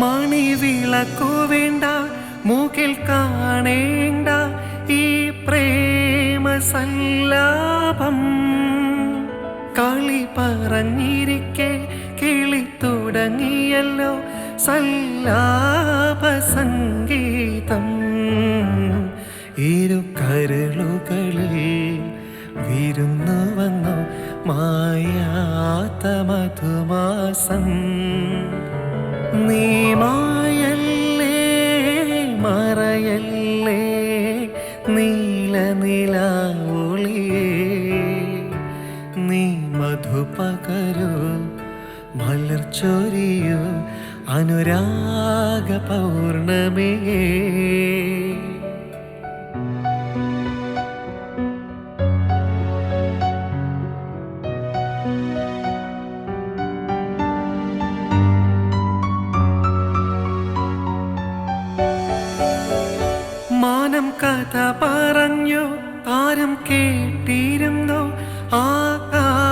മണിവിളക്കു വേണ്ട മൂക്കിൽ കാണേണ്ട ഈ പ്രേമ സല്ലാപം കളി പറഞ്ഞിരിക്കെ കിളി തുടങ്ങിയല്ലോ സല്ലാപ സംഗീതം. ഇരു കരളുകളിൽ വിരുന്നു വന്നു മായാത്ത മധുമാസം. നീ മായല്ലേ മറയല്ലേ നീല നില ഒളിയേ നീ മധുപകരു മലർച്ചൊരിയു അനുരാഗ പൗർണമിയേ. മാനം കഥ പറഞ്ഞു താരം കേട്ടിരുന്നു ആകാശമണിയറകിൽ.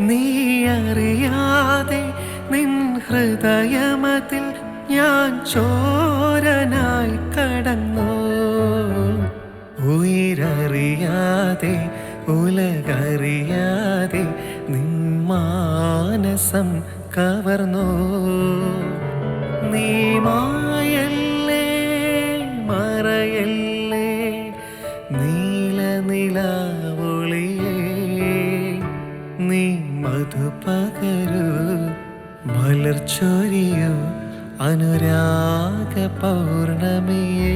നീ അറിയാതെ നിൻ ഹൃദയമതിൽ ഞാൻ ചോരനായി കടന്നു. ഉയരറിയാതെ ഉലകറിയാതെ നിൻ മാനസം കവർന്നു. നീ മായല്ലേ നില ഒളിയേ നീ മധുപകരു മലർച്ചൊരിയു അനുരാഗ പൗർണമിയേ.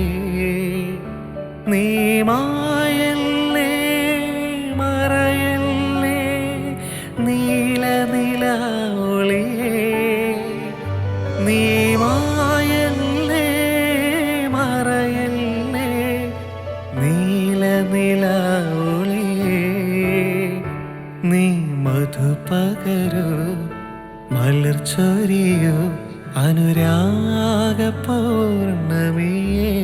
നീ മായല്ലേ മറയല്ലേ നീല നില ഒളിയേ നീ മധുപകരോ മലർച്ചൊരിയോ അനുരാഗ പൗർണമിയേ.